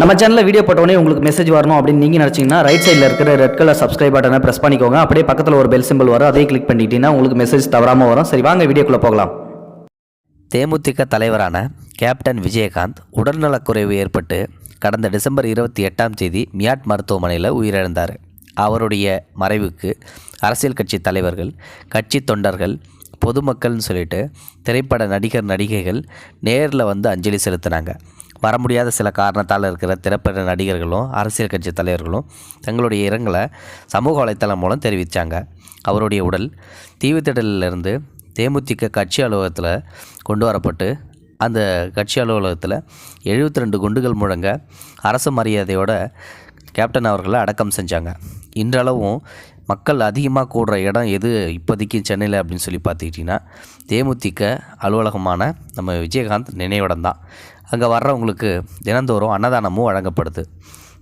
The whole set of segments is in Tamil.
நம்ம சேனலில் வீடியோ போட்டோடனே உங்களுக்கு மெசேஜ் வரணும் அப்படின்னு நீங்கள் நினச்சிங்கன்னா ரைட் சைடில் இருக்கிற ரெட் கலர் சப்ஸ்கிரைப் பட்டனை ப்ரெஸ் பண்ணிக்கோங்க. அப்படியே பக்கத்தில் ஒரு பெல் சிம்பிள் வரும். அதே கிளிக் பண்ணிட்டீங்கன்னா உங்களுக்கு மெசேஜ் தவறாமல் வரும். சரி வாங்க வீடியோக்குள்ளே போகலாம். தேமுதிக தலைவரான கேப்டன் விஜயகாந்த் உடல்நலக்குறைவு ஏற்பட்டு கடந்த டிசம்பர் இருபத்தி எட்டாம் தேதி மியாட் மருத்துவமனையில் உயிரிழந்தார். அவருடைய மறைவுக்கு அரசியல் கட்சி தலைவர்கள் கட்சி தொண்டர்கள் பொதுமக்கள்னு சொல்லிட்டு திரைப்பட நடிகர் நடிகைகள் நேரில் வந்து அஞ்சலி செலுத்தினாங்க. வர முடியாத சில காரணத்தால் இருக்கிற திரைப்பட நடிகர்களும் அரசியல் கட்சி தலைவர்களும் தங்களுடைய இரங்கலை சமூக வலைத்தளம் மூலம் தெரிவித்தாங்க அவருடைய உடல் தீவுத்திடலிலிருந்து தேமுதிக கட்சி அலுவலகத்தில் கொண்டு வரப்பட்டு அந்த கட்சி அலுவலகத்தில் 72 ரெண்டு குண்டுகள் முழங்க அரசு மரியாதையோட கேப்டன் அவர்களை அடக்கம் செஞ்சாங்க. இன்றளவும் மக்கள் அதிகமாக கூடுற இடம் எது இப்போதைக்கு சென்னையில் அப்படின்னு சொல்லி பார்த்துக்கிட்டிங்கன்னா தேமுதிக அலுவலகமான நம்ம விஜயகாந்த் நினைவிடம் தான் அங்கே வர்றவங்களுக்கு தினந்தோறும் அன்னதானமும் வழங்கப்படுது.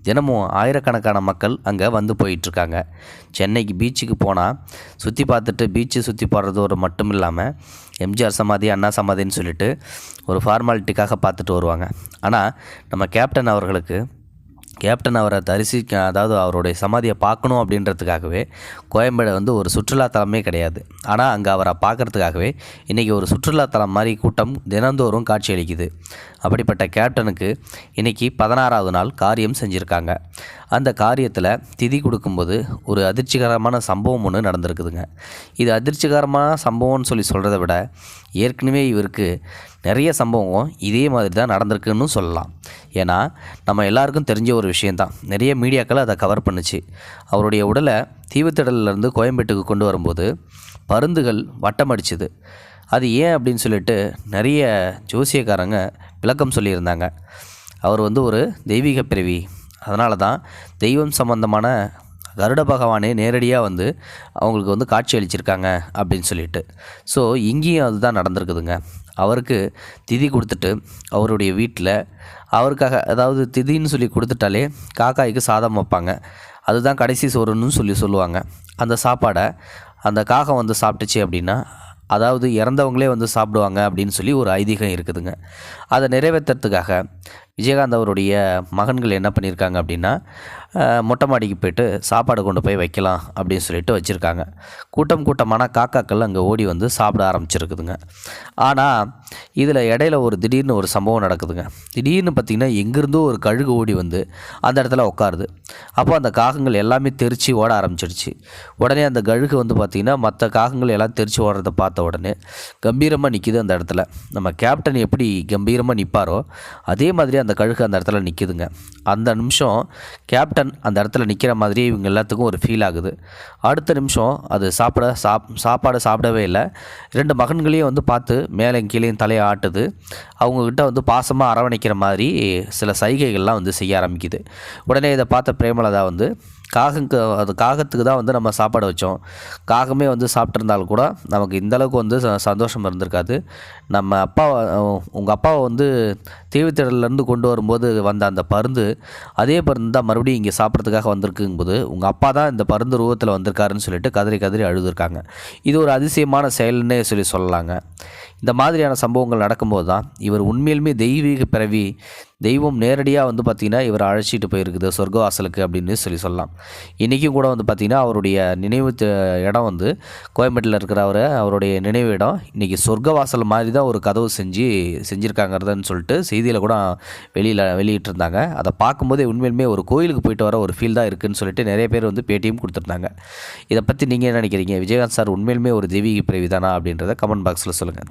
தினமும் ஆயிரக்கணக்கான மக்கள் அங்கே வந்து போயிட்டுருக்காங்க. சென்னைக்கு பீச்சுக்கு போனால் சுற்றி பார்த்துட்டு பீச்சு சுற்றி போடுறது ஒரு மட்டும் இல்லாமல் எம்ஜிஆர் சமாதி அண்ணா சமாதின்னு சொல்லிட்டு ஒரு ஃபார்மாலிட்டிக்காக பார்த்துட்டு வருவாங்க. ஆனால் நம்ம கேப்டன் அவர்களுக்கு கேப்டன் அவரை தரிசிக்க அதாவது அவருடைய சமாதியை பார்க்கணும் அப்படின்றதுக்காகவே கோயம்பேடு வந்து ஒரு சுற்றுலாத்தலமே கிடையாது. ஆனால் அங்கே அவரை பார்க்கறதுக்காகவே இன்றைக்கி ஒரு சுற்றுலாத்தலம் மாதிரி கூட்டம் தினந்தோறும் காட்சியளிக்குது. அப்படிப்பட்ட கேப்டனுக்கு இன்றைக்கி பதினாறாவது நாள் காரியம் செஞ்சுருக்காங்க. அந்த காரியத்தில் திதி கொடுக்கும்போது ஒரு அதிர்ச்சிகரமான சம்பவம் ஒன்று நடந்திருக்குதுங்க. இது அதிர்ச்சிகரமான சம்பவம்னு சொல்லி சொல்கிறத விட ஏற்கனவே இவருக்கு நிறைய சம்பவம் இதே மாதிரி தான் நடந்திருக்குன்னு சொல்லலாம். ஏன்னா நம்ம எல்லாருக்கும் தெரிஞ்ச ஒரு விஷயந்தான் நிறைய மீடியாக்கள் அதை கவர் பண்ணுச்சு. அவருடைய உடலை தீவுத்திடலிருந்து கோயம்பேட்டுக்கு கொண்டு வரும்போது பருந்துகள் வட்டமடிச்சுது. அது ஏன் அப்படின்னு சொல்லிட்டு நிறைய ஜோசியக்காரங்க விளக்கம் சொல்லியிருந்தாங்க. அவர் வந்து ஒரு தெய்வீக பிறவி. அதனால தான் தெய்வம் சம்பந்தமான கருட பகவானே நேரடியாக வந்து அவங்களுக்கு வந்து காட்சி அளிச்சிருக்காங்க அப்படின்னு சொல்லிட்டு. ஸோ இங்கேயும் அதுதான் நடந்திருக்குதுங்க. அவருக்கு திதி கொடுத்துட்டு அவருடைய வீட்டில் அவருக்காக அதாவது திதின்னு சொல்லி கொடுத்துட்டாலே காக்காய்க்கு சாதம் வைப்பாங்க. அதுதான் கடைசி சோறுன்னு சொல்லி சொல்லுவாங்க. அந்த சாப்பாடை அந்த காகம் வந்து சாப்பிட்டுச்சு அப்படின்னா அதாவது இறந்தவங்களே வந்து சாப்பிடுவாங்க அப்படின்னு சொல்லி ஒரு ஐதீகம் இருக்குதுங்க. அதை நிறைவேற்றுறதுக்காக விஜயகாந்த் அவருடைய மகன்கள் என்ன பண்ணியிருக்காங்க அப்படின்னா மொட்டை மாடிக்கு போயிட்டு சாப்பாடு கொண்டு போய் வைக்கலாம் அப்படின்னு சொல்லிட்டு வச்சுருக்காங்க. கூட்டம் கூட்டமான காக்காக்கள் அங்கே ஓடி வந்து சாப்பிட ஆரம்பிச்சிருக்குதுங்க. ஆனால் இதில் இடையில ஒரு திடீர்னு ஒரு சம்பவம் நடக்குதுங்க. திடீர்னு பார்த்திங்கன்னா எங்கேருந்தோ ஒரு கழுகு ஓடி வந்து அந்த இடத்துல உட்காருது. அப்போ அந்த காகங்கள் எல்லாமே தெரித்து ஓட ஆரம்பிச்சிடுச்சு. உடனே அந்த கழுகு வந்து பார்த்திங்கன்னா மற்ற காகங்கள் எல்லாம் தெரித்து ஓடுறத பார்த்த உடனே கம்பீரமாக நிற்கிது அந்த இடத்துல. நம்ம கேப்டன் எப்படி கம்பீரமாக நிற்பாரோ அதே மாதிரி அந்த அந்த கழுகு அந்த இடத்துல நிற்கிதுங்க அந்த நிமிஷம் கேப்டன் அந்த இடத்துல நிற்கிற மாதிரியே இவங்க எல்லாத்துக்கும் ஒரு ஃபீல் ஆகுது. அடுத்த நிமிஷம் அது சாப்பிட சாப் சாப்பாடு சாப்பிடவே இல்லை. ரெண்டு மகன்களையும் வந்து பார்த்து மேலே கீழேயும் தலையை ஆட்டுது. அவங்கக்கிட்ட வந்து பாசமாக அரவணைக்கிற மாதிரி சில சைகைகள்லாம் வந்து செய்ய ஆரம்பிக்குது. உடனே இதை பார்த்த பிரேமலதா வந்து காகங்க அது காகத்துக்கு தான் வந்து நம்ம சாப்பாடு வச்சோம். காகமே வந்து சாப்பிட்ருந்தாலும் கூட நமக்கு இந்தளவுக்கு வந்து ச- சந்தோஷம் இருந்திருக்காது. நம்ம அப்பா உங்கள் அப்பாவை வந்து தீவுத்திடலேருந்து கொண்டு வரும்போது வந்த அந்த பருந்து அதே பருந்து தான் மறுபடியும் இங்கே சாப்பிட்றதுக்காக வந்திருக்குங்கும்போது உங்கள் அப்பா தான் இந்த பருந்து ரூபத்தில் வந்திருக்காருன்னு சொல்லிட்டு கதறி கதறி அழுதுருக்காங்க. இது ஒரு அதிசயமான செயல்னே சொல்லி சொல்லலாங்க. இந்த மாதிரியான சம்பவங்கள் நடக்கும்போது தான் இவர் உண்மையிலுமே தெய்வீக பிறவி தெய்வம் நேரடியாக வந்து பார்த்திங்கன்னா இவரை அழைச்சிட்டு போயிருக்குது சொர்க்கவாசலுக்கு அப்படின்னு சொல்லி சொல்லலாம். இன்றைக்கும் கூட வந்து பார்த்திங்கன்னா அவருடைய நினைவு இடம் வந்து கோயம்பேட்டில் இருக்கிற அவர் அவருடைய நினைவு இடம். இன்றைக்கி சொர்க்கவாசல் மாதிரி தான் ஒரு கதவு செஞ்சு செஞ்சுருக்காங்கிறதுன்னு சொல்லிட்டு செய்தியில் கூட வெளியில் வெளியிட்டிருந்தாங்க. அதை பார்க்கும்போதே உண்மையிலுமே ஒரு கோயிலுக்கு போயிட்டு வர ஒரு ஃபீல் தான் இருக்குதுன்னு சொல்லிட்டு நிறைய பேர் வந்து பேட்டியும் கொடுத்துருந்தாங்க. இதை பற்றி நீங்கள் என்ன நினைக்கிறீங்க? விஜயகாந்த் சார் உண்மையிலுமே ஒரு தெய்வீக பிறவி தானா அப்படின்றத கமெண்ட் பாக்ஸில் சொல்லுங்கள்